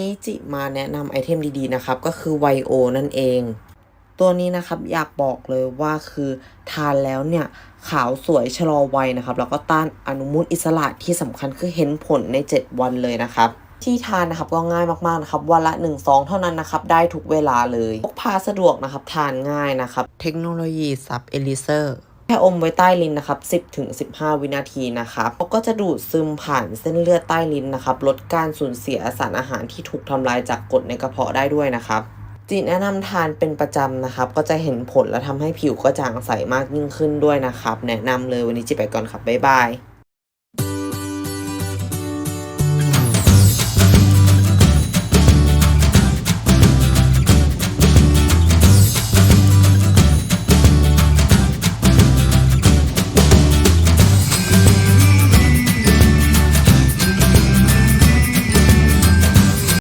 นี้จิมาแนะนำไอเทมดีๆนะครับ ก็คือไวโอนั่นเอง ตัวนี้นะครับอยากบอกเลยว่าคือทานแล้วเนี่ย ขาวสวยชะลอวัยนะครับ แล้วก็ต้านอนุมูลอิสระที่สำคัญคือเห็นผลใน 7 วันเลยนะครับที่ทานนะครับก็ง่ายมากๆนะครับวันละ1ซองเท่านั้นนะครับได้ทุกเวลาเลยพกพาสะดวกนะครับทานง่ายนะครับ เทคโนโลยีซับเอลิเซอร์ แค่อมไว้ใต้ลิ้นนะครับ10ถึง15 วินาทีนะครับเขาก็จะดูดซึมผ่านเส้นเลือดใต้ลิ้นนะครับ ลดการสูญเสียสารอาหารที่ถูกทำลายจากกรดในกระเพาะได้ด้วยนะครับจีนแนะนำทานเป็นประจำนะครับ ก็จะเห็นผลและทำให้ผิวกระจ่างใสมากยิ่งขึ้นด้วยนะครับ แนะนำเลยวันนี้จิไปก่อนครับ บ๊ายบาย